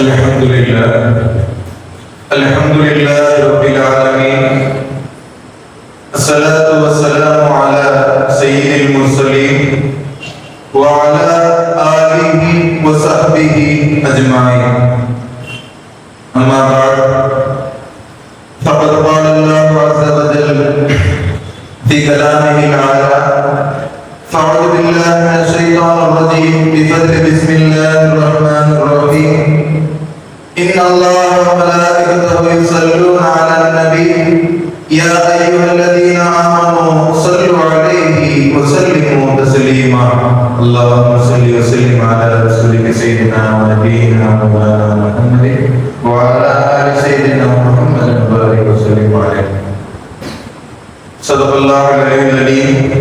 الحمد لله الحمد لله رب العالمين الصلاة والسلام على سيد المرسلين وعلى آله وصحبه أجمعين يا أيها الذين آمنوا صلوا عليه وسلموا تسليما اللهم صل وسلم على رسولك سيدنا ونبينا مولانا محمد وعلى آل سيدنا محمد وبارك وسلم عليه صدق الله العلي العليم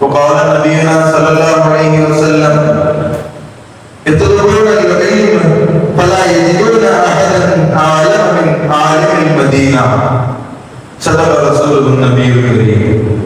وقال نبينا صلى الله عليه وسلم يطلبون العلم فلا يجدون احدا اعلم من عالم المدينه صدق رسول النبي الكريم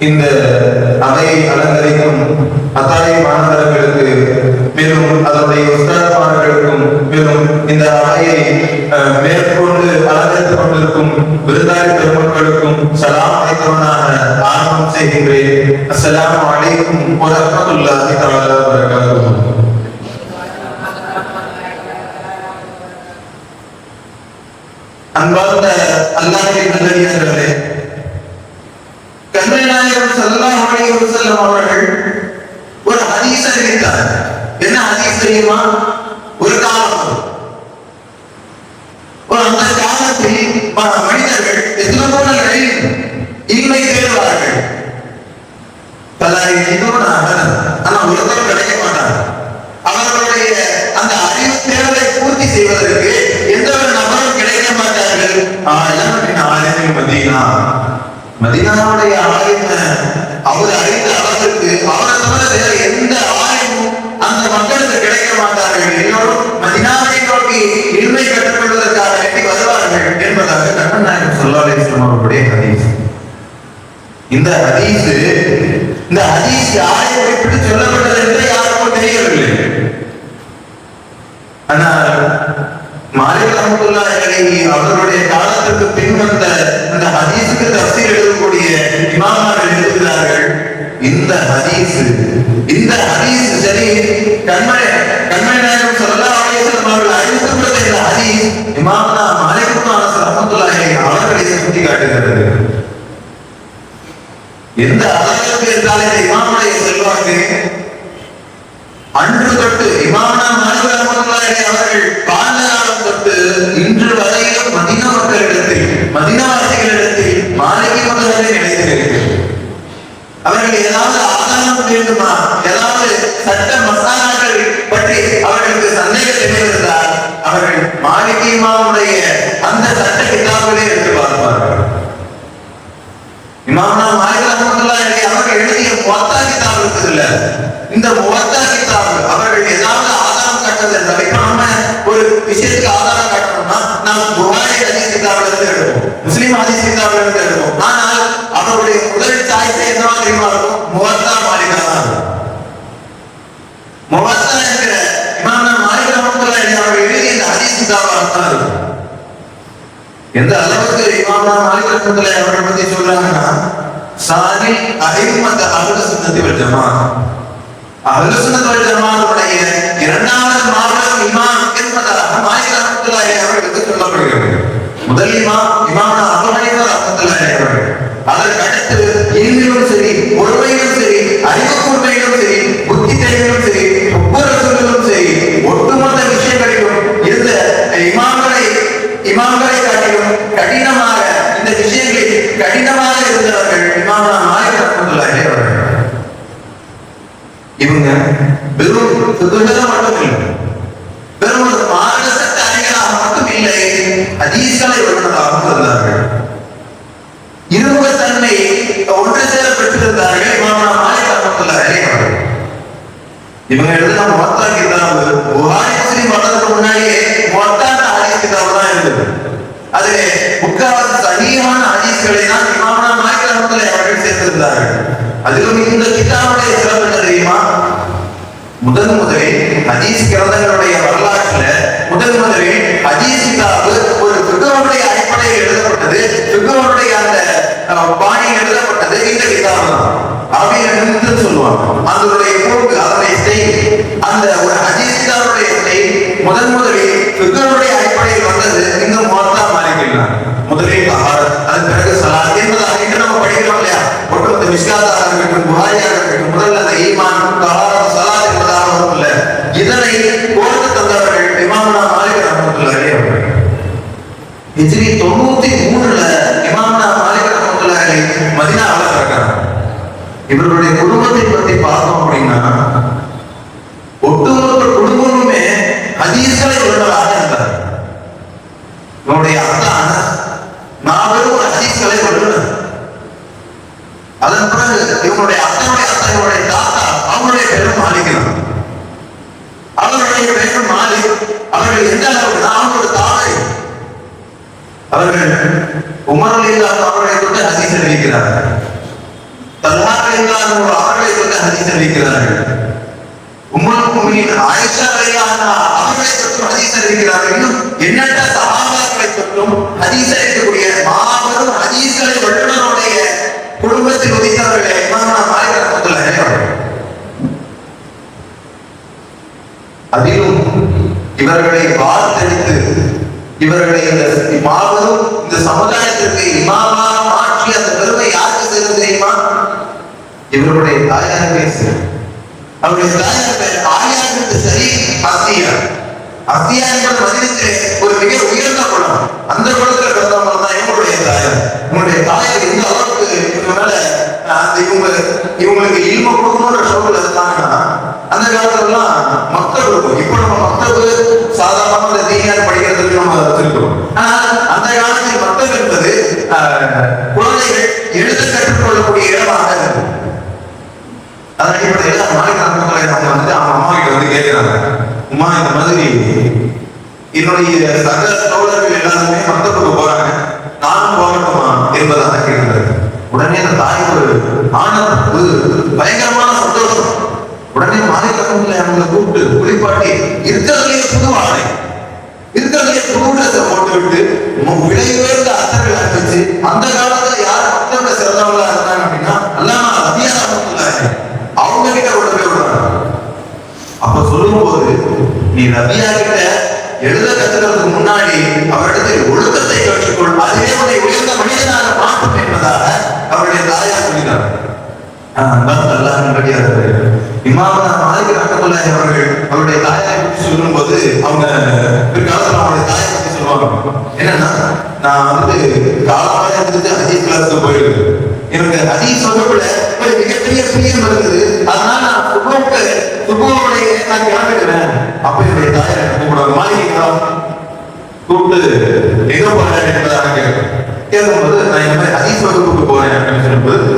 இந்த அவையை அலங்கரிக்கும் அத்தாய் மாணவர்களுக்கு மேலும் அதனுடைய உஸ்தாத்மார்களுக்கும் மேலும் இந்த அவையை மேற்கொண்டு அலங்கரித்துக் கொண்டிருக்கும் விருந்தாளி பெருமக்களுக்கும் சலாம் அழைத்தவனாக ஆரம்பம் செய்கின்றேன். அஸ்ஸலாமு அலைக்கும் வரஹ்மத்துல்லாஹி தஆலா வபரகாத்துஹு. அன்பார்ந்த அல்லாஹ்வின் நல்லடியார்களே நாயகம் ஸல்லல்லாஹு அலைஹி வஸல்லம் அவர்கள் ஒரு ஹதீஸ் அறிவித்தார் என்ன ஹதீஸ் தெரியுமா? ஒரு காலம். அந்த காலத்தில் மனிதர்கள் எத்தனை இன்மை தேடுவார்கள். பல எதுவும் ஆனா ஒருத்தரும் கிடைக்க மாட்டார் அவர்களுடைய அந்த அறிவு தேவையை பூர்த்தி செய்வதற்கு எந்த ஒரு நபரும் கிடைக்க மாட்டார்கள். ஆயிரம் ஆயிரம் மதீனா. மதீனாவுடைய ஆயுத அவர் அறிந்த அளவிற்கு அவரை தவிர வேற எந்த ஆயுதமும் அந்த மக்களுக்கு கிடைக்க மாட்டார்கள். எல்லோரும் மதினாவை நோக்கி இன்மை கற்றுக்கொள்வதற்காக வேண்டி வருவார்கள் என்பதாக கண்ணன் நாயகம் சொல்லாலே அவர்களுடைய ஹதீஸ். இந்த ஹதீஸ் இந்த ஹதீஸ் யாரை குறிப்பிட்டு சொல்லப்பட்டது என்று யாருக்கும் தெரியவில்லை. ஆனால் மாலிக் ரஹ்மத்துல்லாஹி அலைஹி அவர்களுடைய காலத்திற்கு பின் வந்த இந்த ஹதீஸுக்கு தஃசீர் எழுதக்கூடிய இமாமார்கள் எழுதுகிறார்கள் இந்த ஹதீஸ் இந்த ஹதீஸ் சரி கண்மணி கண்மணி நாயகம் ஸல்லல்லாஹு அவர்கள் இந்த ஹதீஸ் இமாமனா அவர்களை சுட்டி காட்டுகிறது. எந்த அளவிற்கு என்றால் இந்த இமாமுடைய செல்வாக்கு அன்று தொட்டு இமாமனா மாலிக் அவர்கள் வாழ்ந்த காலம் தொட்டு இன்று வரை மாலிகி மதங்களை அவர்கள் ஏதாவது ஆதாரம் வேண்டுமா ஏதாவது சாதி அஹிம்மத் அஹ்ல சுன்னத்தி வல் ஜமாஅத் அஹ்ல சுன்னத் வல் ஜமாஅத்துடைய இரண்டாவது மாபெரும் இமாம் என்பதாக மாலிக் ரஹ்மத்துல்லாஹி அவர்களுக்கு சொல்லப்படுகிறது. முதல் இமாம் இமாம்னா அபுஹனீஃபா ரஹ்மத்துல்லாஹி அவர்கள். அதற்கு அடுத்து இனிமையிலும் சரி பொறுமையிலும் சரி அறிவு கூர்மையிலும் சரி புத்தி தெளிவிலும் சரி ஒவ்வொரு சொல்லிலும் சரி ஒட்டுமொத்த விஷயங்களிலும் இருந்த இமாம்களை இமாம்களை காட்டிலும் கடினமாக இந்த விஷயங்களில் கடினமாக இருந்தவர்கள் இமாம்னா மாலிக் ரஹ்மத்துல்லாஹி அவர்கள் இவங்க வெறும் சுதந்திரம் மட்டும் இல்லை வெறும் ஒரு மார்க்க சட்ட மட்டும் இல்லை ஹதீஸ்களை வல்லுநராகவும் இருந்தார்கள் இரும்பு தன்மை ஒன்று சேர பெற்றிருந்தார்கள் இமாம் மாலிக் ரஹ்மத்துல்லாஹி அவர்கள். இவங்க எழுதின மொத்தா கிதாபு புகாரி முஸ்லிம் வர்றதுக்கு முன்னாடியே மொத்தான ஹதீஸ் கிதாபு தான் இருந்தது. அது முக்காவது சகியான ஹதீஸ்களை தான் இமாம்னா மாலிக் ரஹ்மத்துல்லாஹி அவர்கள் சேர்த்திருந்தார்கள். அதிலும் இந்த கிதாபுடைய சிறப்பு முதன் முதலில் ஹதீஸ் கிரந்தங்களுடைய வரலாற்றுல முதன் முதலில் ஹதீஸ் கிதாபு ஒரு பிகவனுடைய அடிப்படையில் எழுதப்பட்டது. பிகவனுடைய அந்த பாணி எழுதப்பட்டது இந்த கிதாபு தான். சொல்லுவாங்க. இவர்களுடைய குடும்பத்தை பத்தி பார்த்தோம் அப்படின்னா ஒட்டுமொத்த குடும்பமுமே ஹதீஸ்களை உள்ளவராக இருந்தார் இவனுடைய அத்தா நாவரும் மாபெரும் ஒரு ஹதீஸ்களை அதன் பிறகு இவனுடைய அத்தனுடைய அத்தா இவனுடைய தாத்தா அவனுடைய பேரும் மாலிக்கிறான் அவர்களுடைய பேரும் மாலிக் அவர்கள் எந்த அளவுக்கு அவங்களோட தாய். அவர்கள் உமர் இல்லாத அவர்களை கொண்டு ஹதீஸ் அறிவிக்கிறார்கள் தல்ஹாக் இல்லாத ஒரு அவர்களை கொண்டு ஹதீஸ் அறிவிக்கிறார்கள் உம்மul முஃமினீன் ஆயிஷா ரலியல்லாஹு அவர்களை பற்றும் எண்ணற்ற சஹாபாக்களை பற்றும் ஹதீஸ் அறிவிக்கக்கூடிய மாபெரும் ஹதீஸ்களை வல்லுநருடைய குடும்பத்தில் உதித்தவர்களே மாலிக் அவர்கள். அதிலும் இவர்களை வார்த்தெடுத்து இவர்களை இந்த மாபெரும் இந்த சமுதாயத்திற்கு இமாமாக மாற்றி அந்த பெருமை யாருக்கு சேரும் தெரியுமா? இவருடைய தாயார் பேசு அவருடைய தாயார் பேர் ஆயாருக்கு சரி அஸ்தியா அத்தியா என்பது மனிதத்திலே ஒரு மிக உயர்ந்த குணம். அந்த குணத்துல பிறந்தவங்க தான் இவங்களுடைய தாயார் உங்களுடைய தாயார் எந்த அளவுக்கு இவங்க மேல அந்த இவங்க இவங்களுக்கு இல்ம கொடுக்கணும்ன்ற சூழல் இருந்தாங்கன்னா அந்த காலத்துல எல்லாம் இருக்கும் இப்போ நம்ம மக்கள் சாதாரணமா இந்த தீனியார் படிக்கிறதுக்கு நம்ம வச்சிருக்கிறோம். அந்த காலத்தில் மக்கள் என்பது குழந்தைகள் எழுத கற்றுக்கொள்ளக்கூடிய இடமாக இருக்கும் அதன் அடிப்படையில் மாநில ரஹ்மத்துல்லாஹி அவங்க வந்து அவங்க அம்மா கிட்ட வந்து கேட்கிறாங்க. அம்மா இந்த மாதிரி என்னுடைய சக தோழர்கள் எல்லாருமே மக்தபுக்கு போறாங்க. நானும் போகட்டுமா என்பதாக கேட்கிறாரு உடனே அந்த தாய்க்கு ஒரு ஆனந்தம் ஒரு பயங்கரமான சந்தோஷம். உடனே மாலிக் அவங்களை கூப்பிட்டு குளிப்பாட்டி இருக்கிறதுலேயே புது ஆடை இருக்கிறதுலே புது போட்டு விட்டு மு- விலை உயர்ந்த அத்தர்கள் அனுப்பிச்சு அந்த காலத்துல யார் மக்தபுல சிறந்தவங்களா இருந்தாங்க அப்படின்னா அல்லாம ரபியா ரஹ்மத்துல்லாஹி அவங்க கிட்ட கொண்டு போய் விடுறாங்க அப்ப சொல்லும்போது நீ ரபியா கிட்ட எழுத கத்துக்கிறதுக்கு முன்னாடி அவரிடத்தில் ஒழுக்கத்தை கற்றுக்கொள். அதுவே உன்னை உயர்ந்த மனிதனாக மாற்றும் என்பதாக அவருடைய தாயார் சொல்லினார். அல்லாஹ் நல்லடியார்கள் இமாமனா மாலிக் ரஹமத்துல்லாஹி அவர்கள் அவருடைய தாயாரை பற்றி சொல்லும்போது அவங்க பிற்காலத்தில் அவருடைய தாயை பற்றி சொல்லுவாங்க. என்னன்னா நான் வந்து காலமாக இருந்துட்டு ஹதீஸ் கிளாஸுக்கு போயிருக்கு எனக்கு ஹதீஸ் சொல்லக்கூட மிகப்பெரிய பிரியம் இருந்தது அதனால நான் சுபோக்கு சுபோவுடைய நான் கிளம்பிடுவேன் அப்ப என்னுடைய தாயார் எனக்கு கூப்பிடுவாங்க கூப்பிட்டு எங்க போறேன் என்பதாக கேட்கும் கேட்கும்போது நான் இந்த மாதிரி ஹதீஸ் வகுப்புக்கு போறேன் அப்படின்னு சொல்லும்போது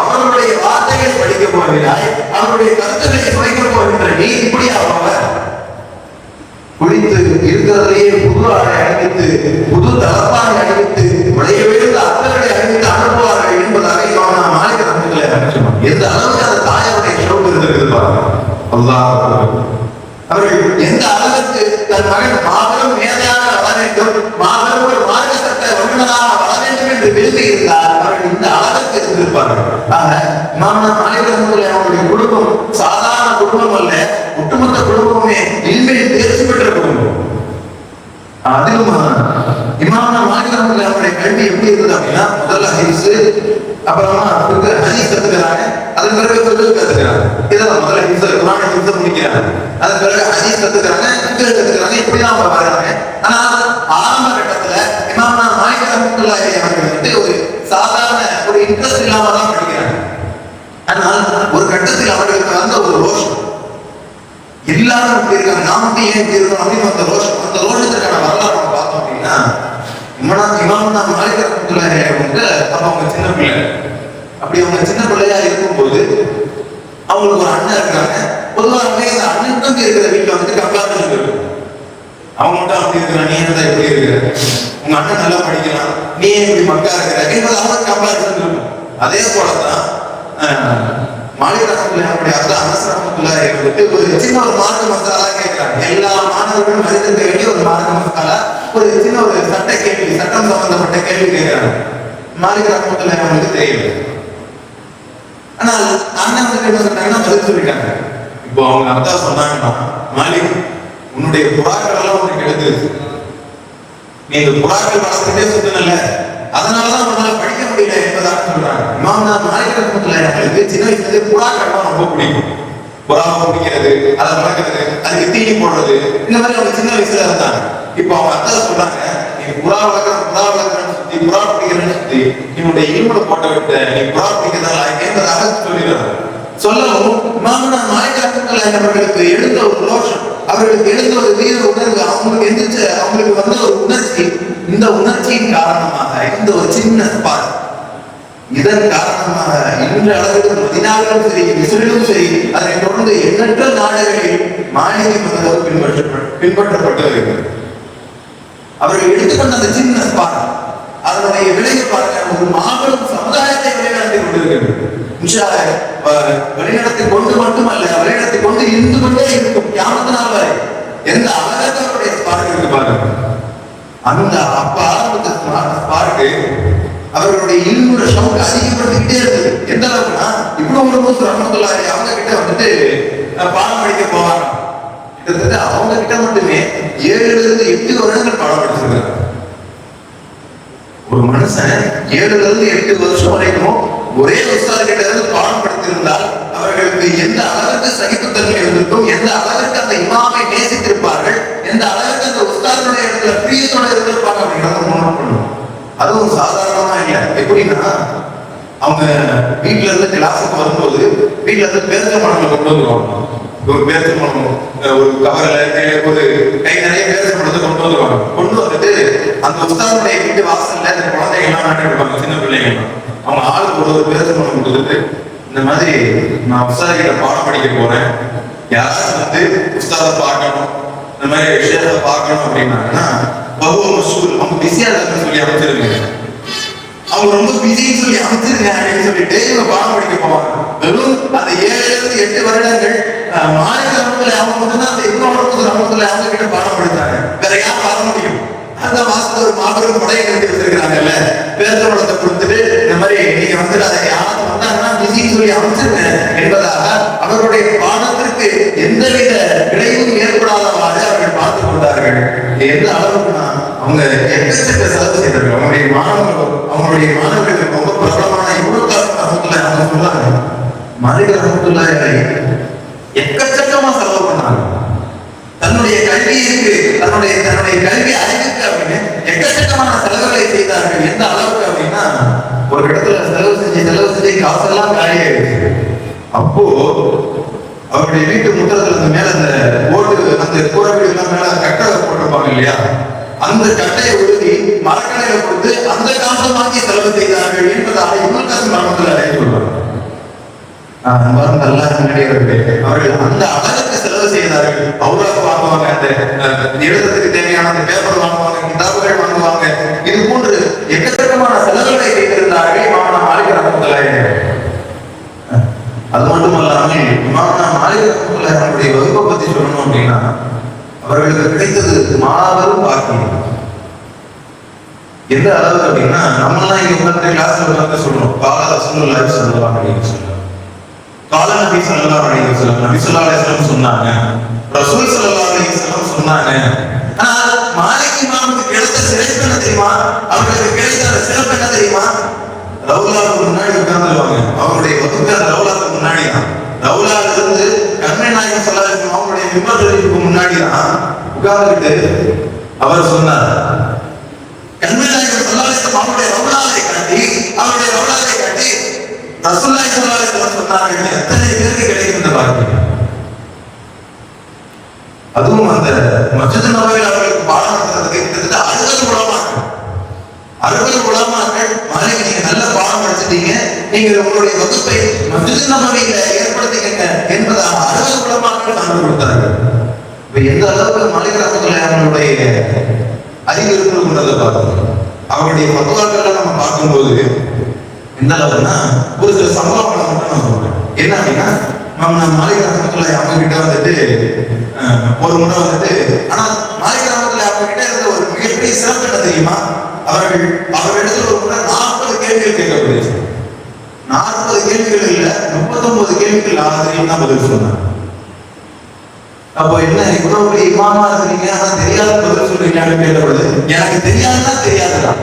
அவர்களுடைய வார்த்தைகள் படிக்க போகிறாய் அவருடைய கருத்துக்களை குறைக்க போகின்ற நீ இப்படி ஆவாங்க குளித்து இருக்கிறதுலேயே புது ஆடை அணிவித்து புது தலப்பானை அணிவித்து விளைய விழுந்த எந்த அளவுக்கு அந்த தாயாருடைய சிறப்பு இருந்திருக்குது பாருங்க. அல்லா அவர்கள். எந்த அளவுக்கு தன் மகன் மாபெரும் மேதையாக வளர வேண்டும் மாபெரும் ஒரு மார்க்கத்தை வல்லுநராக வளர வேண்டும் என்று விரும்பி இருந்தால் அவர்கள் இந்த அளவுக்கு இருந்திருப்பார்கள். ஆக இமாம் மாலிக் அவருடைய குடும்பம் சாதாரண குடும்பம் அல்ல ஒட்டுமொத்த குடும்பமே இன்மையில் தேர்ச்சி பெற்ற குடும்பம். அதிலும் இமாமனா மாநிலத்தில் அவருடைய கல்வி எப்படி இருந்தது அப்படின்னா முதல்ல ஹிப்ஸ் அப்புறமா வந்து ஹதீஸ் கத்துக்கிறாங்க அதன் பிறகு ஃபிக்ஹ் கத்துக்கிறாங்க இதெல்லாம் முதல்ல ஹிப்ஸ் குர்ஆன் ஹிப்ஸ் முடிக்கிறாங்க அதன் பிறகு ஹதீஸ் கத்துக்கிறாங்க ஃபிக்ஹ் கத்துக்கிறாங்க இப்படி தான் அவங்க வர்றாங்க. ஆனா ஆரம்ப கட்டத்துல இமாமனா மாலிக் ரஹ்மத்துல்லாஹி அவர்கள் வந்து ஒரு சாதாரண ஒரு இன்ட்ரெஸ்ட் இல்லாம தான் படிக்கிறாங்க. ஆனால் ஒரு கட்டத்தில் அவர்களுக்கு வந்த ஒரு ரோஷம். எல்லாரும் இப்படி இருக்காங்க நாம ஏன் இப்படி இருக்கோம் அப்படின்னு அந்த ரோஷம். அந்த ரோஷத்திற்கான வரலாறு நம்ம பார்த்தோம் அப்படின்னா இமானா மாளிகை மாலிக் ரஹ்மத்துல்லாஹி அவங்க அப்ப அவங்க சின்ன பிள்ளை. அப்படி அவங்க சின்ன பிள்ளையா இருக்கும்போது அவங்களுக்கு ஒரு அண்ணன் இருக்காங்க. பொதுவாகவே இந்த அண்ணனுக்கும் இருக்கிற வீட்டுல வந்து கம்பாரிசன் இருக்கும் அவங்க மட்டும் அப்படி இருக்கிறான் நீ என்ன இப்படி இருக்கிற? உங்க அண்ணன் நல்லா படிக்கிறான் நீ ஏன் இப்படி மக்கா இருக்கிற என்பது அவங்க கம்பாரிசன் இருக்கும் அதே போலதான் மாநிலத்தில் நம்முடைய அந்த வந்துட்டு ஒரு சின்ன ஒரு மார்க்க மசாலா கேட்கிறாங்க. எல்லா மாணவர்களும் மனிதனுக்கு வேண்டிய ஒரு மார்க்க மசாலா ஒரு சின்ன ஒரு சட்ட கேள்வி சட்டம் சம்பந்தப்பட்ட கேள்வி கேட்கிறாங்க. மாலிக் ரஹமத்துல அவங்களுக்கு தெரியல ஆனால் அண்ணன் வந்து என்ன சொன்னாங்கன்னா பதில் சொல்லிட்டாங்க. இப்போ அவங்க அத்தா சொன்னாங்கன்னா மாலிக் உன்னுடைய புறாக்கள் எல்லாம் உனக்கு எடுத்துருச்சு. நீ இந்த புறாக்கள் வளர்த்துட்டே சுத்தனல்ல அதனாலதான் அவங்களால படிக்க முடியல என்பதாக சொல்றாங்க. இமாம்னா மாலிக் ரஹ்மத்துல்லாஹி எனக்கு சின்ன வயசுல புறா கட்டம் ரொம்ப பிடிக்கும். புறாவை பிடிக்கிறது அதை வளர்க்கறது அதுக்கு தீனி போடுறது இந்த மாதிரி அவங்க சின்ன வயசுல இருந்தாங்க. இப்போ அவங்க அத்தா சொல்றாங்க நீ புறா வளர்க்குற புறா வளர்க்குறன்னு சுத்தி புறா பிடிக்கிறன்னு சுத்தி நீ உன்னுடைய இருமலை போட்டு விட்ட நீ புறா பிடிக்கிறதால என்பதாக சொல்லிடுறாங்க சொல்லவும் இமாமனா மாலிக் அவர்களுக்கு எழுந்த ஒரு ரோஷம் அவர்களுக்கு எழுந்த ஒரு வீர உணர்வு அவங்களுக்கு எந்திரிச்ச அவங்களுக்கு வந்த ஒரு உணர்ச்சி இந்த உணர்ச்சியின் காரணமாக இந்த ஒரு சின்ன ஸ்பார்க் இதன் காரணமாக இன்று அளவிலும் மதினாவிலும் சரி மிஸ்ரிலும் சரி அதனை தொடர்ந்து எண்ணற்ற நாடுகளில் மாளிகை மதம் பின்பற்ற பின்பற்றப்பட்டு வருகிறது அவர்கள் எடுத்துக்கொண்ட அந்த சின்ன ஸ்பார்க் அதனுடைய விளைவு பாருங்க ஒரு மாபெரும் சமுதாயத்தை வழிநடத்தி கொண்டிருக்கிறது. வழிநடத்தி கொண்டு மட்டுமல்ல வழிநடத்தி கொண்டு இருந்து கொண்டே இருக்கும் கியாமத்து வரை எந்த அழகாக ஸ்பார்க் இருக்கு பாருங்க. அந்த அப்ப ஆரம்பித்த ஸ்பார்க்கு அவர்களுடைய இருமுறை ஷவுக்கு அதிகப்படுத்திக்கிட்டே இருந்தது. எந்த அளவுக்குன்னா இவ்வளவு ஒரு மூசு ரஹமத்துல்லாஹி அவங்க கிட்ட வந்துட்டு பாடம் படிக்க போவாங்க. கிட்டத்தட்ட அவங்க கிட்ட மட்டுமே ஏழுல இருந்து எட்டு வருடங்கள் ஒரு மனுஷன் ஏழுல இருந்து எட்டு வருஷம் வரைக்கும் ஒரே உஸ்தாது கிட்ட இருந்து பாடம் படித்திருந்தால் அவர்களுக்கு எந்த அளவுக்கு சகிப்புத்தன்மை இருந்திருக்கும் எந்த அளவுக்கு அந்த இமாமை நேசித்திருப்பார்கள் எந்த அளவுக்கு அந்த உஸ்தாதுடைய இடத்துல பிரியத்தோட இருந்திருப்பாங்க அப்படின்றத உணர்வு பண்ணுவோம். அதுவும் சாதாரணமா இல்லை. எப்படின்னா அவங்க வீட்ல இருந்து கிளாஸுக்கு வரும்போது வீட்ல இருந்து பேரிச்சம்பழங்களை கொண்டு வந்துருவாங்க. ஒரு பேரிச்சம்பழம் அஹ், ஒரு கவரில் ஒரு கை நிறைய பேரிச்சம்பழத்தை கொண்டு வந்துருவாங்க. கொண்டு வந்துட்டு அந்த உஸ்தாதுடைய வீட்டு வாசல்ல அந்த குழந்தைங்க எல்லாம் சின்ன பிள்ளைங்க அவங்க ஆளுக்கு ஒரு ஒரு பேரிச்சம்பழம் கொடுத்துட்டு இந்த மாதிரி நான் உஸ்தாது கிட்ட பாடம் படிக்க போறேன். யாராவது வந்து உஸ்தாத பார்க்கணும் இந்த மாதிரி விஷயத்தை பார்க்கணும் அப்படின்னாங்கன்னா பகுவ மசூல் அவங்க பிஸியா இருக்குன்னு சொல்லி அமைச்சிருக்கீங்க அவங்க ரொம்ப பிஸின்னு சொல்லி அமைச்சிருங்க அப்படின்னு சொல்லிட்டு இவங்க பாடம் படிக்க போவாங்க. வெறும் அந்த ஏழுல இருந்து எட்டு வருடங்கள் மாநில ரமத்துல அவங்க மட்டும்தான் அந்த இவ்வளவு ரமத்துல அவங்க கிட்ட பாடம் படித்தாங்க வேற யார் வர முடியும்? அந்த மாசத்துல ஒரு மாபெரும் படையை கட்டி வச்சிருக்கிறாங்கல்ல பேருந்தோடத்தை கொடுத்துட்டு இந்த மாதிரி நீங்க வந்துட்டு அதை யாராவது வந்தாங்கன்னா பிஸின்னு சொல்லி அமைச்சிருங்க என்பதாக அவருடைய பாடத்திற்கு எந்தவித விளைவும் ஏற்படாதவாறு அவர்கள் பார்த்து கொண்டார்கள். எந்த அளவுக்குனா அவங்க எக்கச்சக்க செலவு செய்தார்கள் அவங்களுடைய மாணவர்கள் அவங்களுடைய மாணவர்களுக்கு ரொம்ப பிரபலமான இவ்வளவு ரஹமத்துல்லா அவங்க சொன்னாங்க மாலிக் ரஹமத்துல்லா தன்னுடைய கல்வியிற்கு தன்னுடைய தன்னுடைய கல்வி அறிவிற்கு அப்படின்னு எக்கச்சக்கமான செலவுகளை செய்தார்கள். எந்த அளவுக்கு அப்படின்னா ஒரு இடத்துல செலவு செஞ்சு செலவு செஞ்சு காசெல்லாம் காலியாயிடுச்சு. அப்போ அவருடைய வீட்டு முற்றத்துல அந்த மேல அந்த ஓட்டு அந்த கூரை வீடுலாம் மேல கட்டை போட்டிருப்பாங்க இல்லையா? அந்த கட்டையை உருவி மரக்கடையில கொடுத்து அந்த காசை வாங்கி செலவு செய்தார்கள் என்பதாக இன்னொரு காசு மரணத்தில் அடைய சொல்றாங்க. அன்பார்ந்த அல்லாஹ் நல்லடியார்களே, அவர்கள் அந்த அளவுக்கு செலவு செய்தார்கள். அவ்வளவு வாங்குவாங்க அந்த எழுதுறதுக்கு தேவையான அந்த பேப்பர் வாங்குவாங்க கிதாபுகள் வாங்குவாங்க. இது போன்று எக்கச்சக்கமான செலவுகளை செய்திருந்தார்கள் இமாமனா மாலிக் ரஹமத்துல்லாஹி அது மட்டும் இல்லாமல் இமாமனா மாலிக் ரஹமத்துல்லாஹி அவருடைய வகுப்பை பத்தி சொல்லணும் அப்படின்னா அவர்களுக்கு கிடைத்தது மாபெரும் பாக்கியம். எந்த அளவு அப்படின்னா நம்மளாம் இங்க உட்கார்ந்து கிளாஸ்ல உட்கார்ந்து சொல்லணும் கால ரசூலுல்லாஹி ஸல்லல்லாஹு அலைஹி வஸல்லம். கால நபி ஸல்லல்லாஹு அலைஹி வஸல்லம் நபி ஸல்லல்லாஹு அலைஹி வஸல்லம் சொன்னாங்க. ரசூல் ஸல்லல்லாஹு அலைஹி வஸல்லம் சொன்னாங்க. ஆனா மாலிக் இமாமுக்கு கிடைத்த சிறப்பு என்ன தெரியுமா? அவர்களுக்கு கிடைத்த சிறப்பு என்ன தெரியுமா? ரவுலாவுக்கு முன்னாடி உட்கார்ந்துருவாங்க. அவருடைய வகுப்பு அந்த ரவுலாவுக்கு முன்னாடி தான் ரவுலால இருந்து கண்ணை நாயகம் சொல்ல அவங்களுடைய விமர்சனத்துக்கு முன்னாடி தான் உட்கார்ந்துட்டு அவர் சொன்னார். கண்ணை நாயகம் சொல்லாத அவருடைய ரவுலாவை காட்டி அவருடைய ரவுலாவை காட்டி ரசூல்லாய் சொல்லாத சொன்னார்கள் எத்தனை பேருக்கு கிடைக்கும் இந்த பாக்கியம் அதுவும் அந்த மஸ்ஜித் நபவியில் அவர்களுக்கு பாடம் நடத்துறதுக்கு கிட்டத்தட்ட அறுபது உலமாக்கள். அறுபது உலமாக்கள் மாலிக் நீங்க நல்ல பாடம் படிச்சிட்டீங்க நீங்க உங்களுடைய வகுப்பை மஸ்ஜித் நபவியில ஏற்படுத்திக்கங்க என்பதாக அறுபது உலமாக்கள் சான்று கொடுத்தார்கள். இப்ப எந்த அளவுக்கு மாலிக் ரஹமத்துல்லாஹி அவர்களுடைய அறிவு இருக்குன்றதை பார்க்கணும்? அவருடைய பத்துவாக்கள் நம்ம பார்க்கும்போது என்ன அளவுன்னா ஒரு சில சம்பவங்களை மட்டும் நான் சொல்றேன். என்ன அப்படின்னா நம்ம மாலிக் கிராமத்துல அவங்க கிட்ட வந்துட்டு ஒரு முறை வந்துட்டு ஆனா மலை கிராமத்துல அவங்க கிட்ட இருந்த ஒரு மிகப்பெரிய சிறப்பு என்ன தெரியுமா? அவர்கள் அவர்களிடத்துல ஒரு முறை நாற்பது கேள்விகள் கேட்கப்படுது நாற்பது கேள்விகள் இல்ல முப்பத்தொன்பது கேள்விகள் ஆசிரியர் தான் பதில் சொன்னாங்க. அப்போ என்ன இவ்வளவு பெரிய இமாமா இருக்கிறீங்க ஆனா தெரியாத பதில் சொல்றீங்கன்னு கேட்கப்படுது. எனக்கு தெரியாதுன்னா தெரியாதுதான்.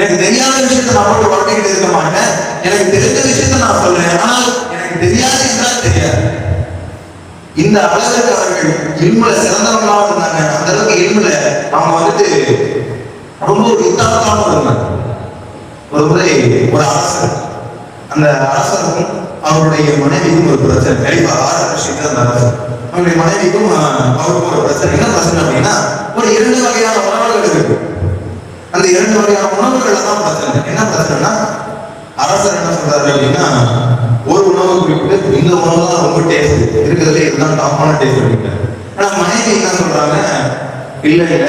எனக்கு தெரியாத விஷயத்தை நான் போட்டு உடனே இருக்க மாட்டேன். எனக்கு தெரிஞ்ச விஷயத்தை நான் சொல்றேன். ஆனால் எனக்கு தெரியாது என்றால் தெரியாது. இந்த அளவுக்கு அவர்கள் இல்முல சிறந்தவங்களாக இருந்தாங்க. அந்த அளவுக்கு இல்முல அவங்க வந்துட்டு ரொம்ப ஒரு யுத்தாத்தாம இருந்தாங்க ஒரு முறை ஒரு அரசர். அந்த அரசருக்கும் அவருடைய மனைவிக்கும் ஒரு பிரச்சனை. கண்டிப்பா ஆறு விஷயத்துல அந்த அரசர். அவருடைய மனைவிக்கும் அவருக்கும் ஒரு பிரச்சனை. என்ன பிரச்சனை அப்படின்னா ஒரு இரண்டு வகையான அந்த இரண்டு வகையான உணவுகளை தான் பிரச்சனை. என்ன பிரச்சனைனா அரசர் என்ன சொல்றாரு அப்படின்னா ஒரு உணவு குறிப்பிட்டு இந்த உணவு தான் ரொம்ப டேஸ்ட் இருக்கிறதுல இதுதான் டாப்பான டேஸ்ட் அப்படின்ட்டு ஆனா மனைவி என்ன சொல்றாங்க? இல்ல இல்ல.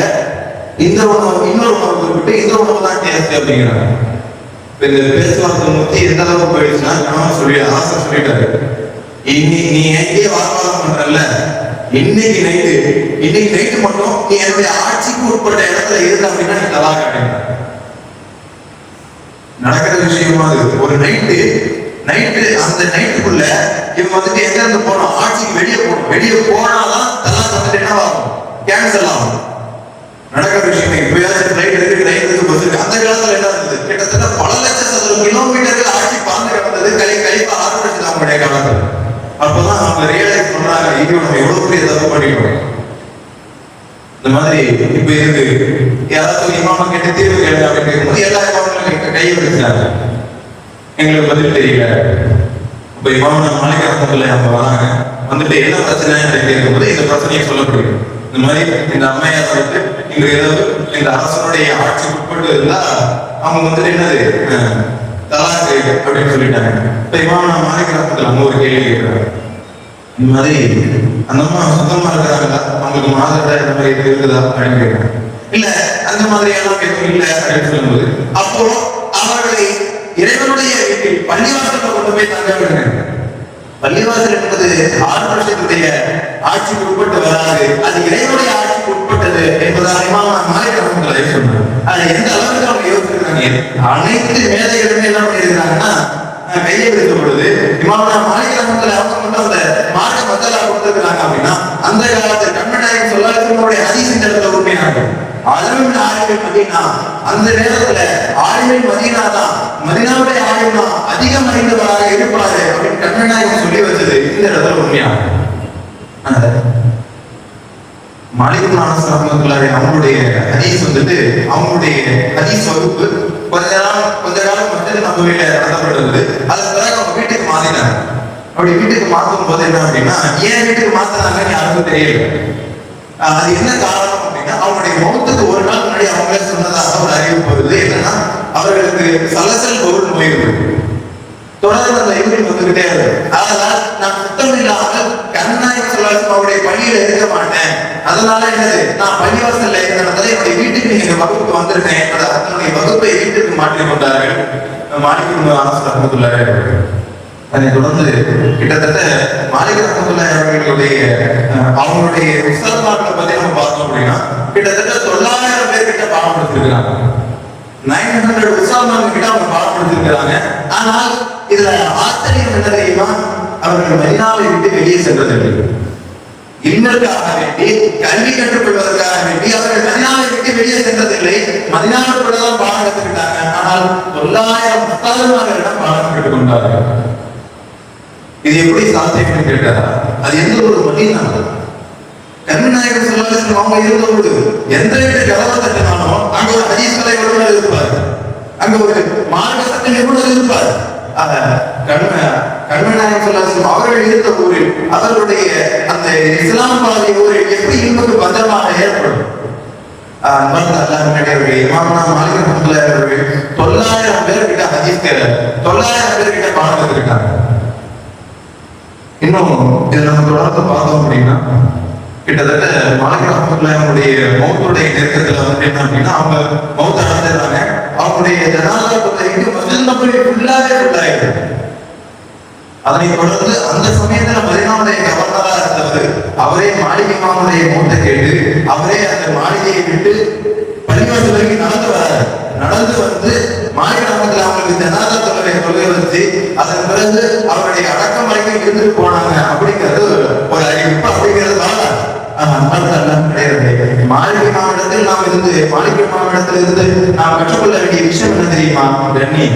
இந்த உணவு இன்னொரு உணவு குறிப்பிட்டு இந்த உணவு தான் டேஸ்ட் அப்படிங்கிறாங்க. இந்த பேச்சுவார்த்தை முத்தி எந்த அளவுக்கு போயிடுச்சுன்னா கணவன் சொல்லி ஆசை சொல்லிட்டாரு. இன்னைக்கு நீ எங்கேயே வாக்குவாதம் பண்றல இன்னைக்கு நைட்டு இன்னைக்கு நைட்டு மட்டும் நீ என்னுடைய ஆட்சிக்கு உட்பட்ட இடத்துல இருந்த அப்படின்னா நீ தலா நடக்கிற விஷயமா இருக்கு ஒரு நைட்டு நைட்டு அந்த நைட்டுக்குள்ள இவன் வந்துட்டு எங்க இருந்து போனோம் ஆட்சிக்கு வெளியே போனோம் வெளியே போனாதான் தலாக் வந்துட்டு என்ன ஆகும்? கேன்சல் ஆகும். நடக்கிற விஷயம். இப்பயாவது நைட் இருக்கு நைட் இருக்கு பஸ் இருக்கு அந்த காலத்துல என்ன இருந்தது? கிட்டத்தட்ட பல லட்சம் சதுர கிலோமீட்டர்கள் ஆட்சி பாந்து கிடந்தது. கை கழிப்பா ஆரம்பிச்சது அவங்களுடைய காலத்துல. அப்பதான் அவங்க ரியலைஸ் பண்றாங்க ஐயோ நம்ம எவ்வளவு பெரிய தப்பு பண்ணிட்டோம். இந்த மாதிரி இப்ப இருக்கு. யாராவது இமாம கேட்டு தீர்வு கேட்டு அப்படின்னு கேட்கும்போது எல்லா இமாமங்களும் கையை வச்சாங்க. எங்களுக்கு பதில் தெரியல. இப்ப இமாம மாளிகை ரத்தத்துல அவங்க வராங்க. வந்துட்டு என்ன பிரச்சனை அப்படின்னு கேட்கும்போது இந்த பிரச்சனையை சொல்லப்படுது. இந்த மாதிரி இந்த அம்மையார் வந்துட்டு இங்க ஏதாவது இந்த அரசனுடைய ஆட்சி உட்பட்டு இருந்தா அவங்க வந்துட்டு என்னது அஹ், தலாக்கு அப்படின்னு சொல்லிட்டாங்க. இப்ப இமாம் நான் மாறிக்கிறாங்க அவங்க ஒரு கேள்வி கேட்கிறாங்க இந்த மாதிரி அந்த அம்மா சுத்தமா இருக்கிறாங்களா? அவங்களுக்கு மாதவிடா இந்த மாதிரி இது இருக்குதா? அப்படின்னு கேட்கிறாங்க. இல்ல அந்த மாதிரியான எல்லாம் எதுவும் இல்ல அப்படின்னு சொல்லும்போது அப்போ அவர்களை இறைவனுடைய வீட்டில் பள்ளிவாசல்ல கொண்டு போய் தங்க விடுங்க பள்ளிவாசல் என்பது ஆறு வருஷத்துடைய ஆட்சிக்கு உட்பட்டு வராது. அது இறைவனுடைய ஆட்சிக்கு உட்பட்டது என்பதால் இமாம் மாலிக் ரஹ்மத்துல்லாஹி சொன்னார். அது எந்த அளவுக்கு அவங்க அனைத்து மேதைகளுமே என்ன பண்ணியிருக்கிறாங்கன்னா கையை விடுத்த பொழுது இமாமனா மாளிகை ரஹ்மத்துல்லாஹி அவங்க மட்டும் அந்த மார்க்க மசாலா கொடுத்துருக்காங்க அப்படின்னா அந்த காலத்து கண்மநாயகம் சொல்லாதவங்களுடைய ஹதீஸின் இடத்துல உண்மையாக அளவின் ஆளுமை மதீனா அந்த நேரத்துல ஆளுமை மதீனா தான். மதீனாவுடைய ஆளுமை அதிகம் அறிந்தவராக இருப்பாரு அப்படின்னு கண்மநாயகம் சொல்லி வச்சது இந்த இடத்துல உண்மையாகும் மலைக்குமான மானஸ் அவங்களுடைய ஹதீஸ் வந்துட்டு அவங்களுடைய ஹதீஸ் வகுப்பு கொஞ்ச நாள் கொஞ்ச நாள் வந்து நம்ம வீட்டுல நடத்தப்பட்டது அதுக்கு பிறகு அவங்க வீட்டுக்கு மாறினாங்க. அப்படி வீட்டுக்கு மாற்றும் போது என்ன அப்படின்னா ஏன் வீட்டுக்கு மாத்தினாங்கன்னு யாருக்கும் தெரியல. ஆஹ் அது என்ன காரணம் அப்படின்னா அவங்களுடைய முகத்துக்கு ஒரு நாள் முன்னாடி அவங்களே சொன்னதாக ஒரு அறிவிப்பு வருது என்னன்னா அவர்களுக்கு சலசல் பொருள் நோய் இருக்கு தொடர்ந்து அந்த எதிரி வந்துகிட்டே இருக்கு அதனால் நான் சுத்தம் இல்லாமல் கண்ணாயம் சொல்லாசம் அவருடைய பள்ளியில இருக்க மாட்டேன் அதனால என்னது? நான் பள்ளிவாசல்ல இருந்ததால என்னுடைய வீட்டுக்கு நீங்க வகுப்புக்கு வந்திருக்கேன் என்னோட வகுப்பை வீட்டுக்கு மாற்றி கொண்டார்கள். மாலிக் அரசு அதை தொடர்ந்து கிட்டத்தட்ட மாலிக ரஹமத்துல்லாஹி அவர்களுடைய அஹ், அவங்களுடைய உஸ்தாத்மார்களை பத்தி நம்ம பார்த்தோம் அப்படின்னா கிட்டத்தட்ட தொள்ளாயிரம் பேர் கிட்ட பாடம் கொடுத்திருக்கிறாங்க நைன் ஹண்ட்ரட் உஸ்தாத்மார்கள் கிட்ட அவங்க பாடம் கொடுத்திருக்கிறாங்க ஆனால் இதுல ஆச்சரியம் என்ன தெரியுமா? அவர்கள் மதினாவை விட்டு வெளியே சென்றதில்லை. இன்னற்காக வேண்டி கல்வி கற்றுக்கொள்வதற்காக வேண்டி அவர்கள் மதினாவை விட்டு வெளியே சென்றதில்லை. மதினாவுக்குள்ளதான் பாடம் கற்றுக்கிட்டாங்க. ஆனால் தொள்ளாயிரம் உஸ்தாதுமார்களிடம் பாடம் கற்றுக்கொண்டார்கள் இது எப்படி சாத்தியம்னு கேட்டார் அது எந்த ஒரு மதியம் கருணாநாயகர் சொல்லாசன் அவங்க இருந்த இருந்தபோது எந்த வீட்டு கதவை தட்டினாலும் அங்க ஒரு ஹதீஸ் கலை இருப்பார். அங்க ஒரு மார்க்க சட்ட நிபுணர் இருப்பார். ஆக கண்ம கண்மநாயகம் சொல்லாசன் அவர்கள் இருந்த ஊரில் அவர்களுடைய அந்த இஸ்லாம் பாதை ஊரில் எப்படி பத்திரமாக ஏற்படும். தொள்ளாயிரம் பேர் கிட்ட ஹதீஸ் கேட்க தொள்ளாயிரம் பேர் கிட்ட பாடம் கத்துக்கிட்டாங்க. இன்னும் இதை நம்ம தொடர்ந்து பார்த்தோம் அப்படின்னா கிட்டத்தட்ட மாலிக் ரஹ்மத்துல்லாஹினுடைய மௌத்துடைய நெருக்கத்துல வந்து என்ன அப்படின்னா அவங்க மௌத்த அடைஞ்சிடறாங்க. அவருடைய ஜனாதா தொகைக்கு மக்கள் நபரி ஃபுல்லாவே ஃபுல்லாயிருக்கு அதனை தொடர்ந்து அந்த சமயத்துல மதினாவுடைய கவர்னரா இருந்தவர் அவரே மாளிகை மாமனுடைய மூத்த கேட்டு அவரே அந்த மாளிகையை விட்டு பள்ளிவாசல் வரைக்கும் நடந்து வராரு. நடந்து வந்து மாளிகை நாமத்தில் அவங்களுக்கு ஜனாதா தொழிலை கொள்கை வந்து அதன் பிறகு அவருடைய அடக்கம் வரைக்கும் இருந்துட்டு போனாங்க அப்படிங்கிறது ஒரு அறிவிப்பு அப்படிங்கிறது வரலாறு கிடையாது. மாளிகை மாவட்டத்தில் நாம் இருந்து மாளிகை மாவட்டத்தில் இருந்து நாம் கற்றுக்கொள்ள வேண்டிய விஷயம் என்ன தெரியுமா? கண்ணி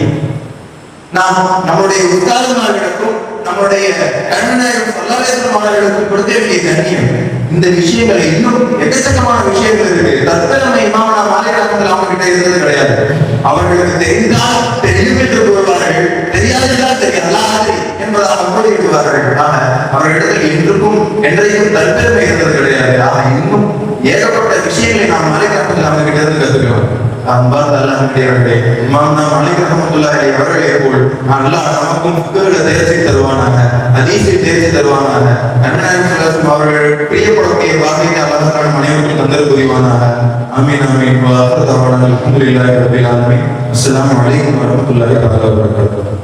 நாம் நம்முடைய உத்தாரமார்களுக்கும் நம்முடைய கண்ணனையும் சொல்லாதேசமானவர்களுக்கும் கொடுக்க வேண்டிய கண்ணியம் இந்த விஷயங்களை இன்னும் எக்கச்சக்கமான விஷயங்கள் இருக்கு. தற்பெருமை இமாமனா மாநிலத்தில் அவங்க கிட்ட இருந்தது கிடையாது. அவர்களுக்கு தெரிந்தால் தெரியும் என்று கூறுவார்கள். தெரியாததால் தெரியாது. என்பதாக கூறிவிடுவார்கள். ஆக அவர்களிடத்தில் என்றுக்கும் என்றைக்கும் தற்பெருமை இருந்தது கிடையாது. ஆக இன்னும் ஏகப்பட்ட விஷயங்களை நாம் மலைக்காட்டில் அவர்கிட்ட இருந்து கற்றுக்கிறோம். அன்பார்ந்த அல்லாஹ்வுடையவர்களே இமாம் நாம் அவர்களே போல் அல்லாஹ் நமக்கும் புக்குகளை தேர்ச்சி தருவானாங்க ஹதீஸை தேர்ச்சி தருவானாங்க அண்ணன் அவர்கள் பிரியப்படக்கூடிய பாக்கியத்தை அல்லாஹ் தஆலா அனைவருக்கும் தந்தர் புரிவானாக. ஆமீன் ஆமீன். அல்ஹம்துலில்லாஹி ரப்பில் ஆலமீன். அஸ்ஸலாமு அலைக்கும் வபரகாத்துஹு.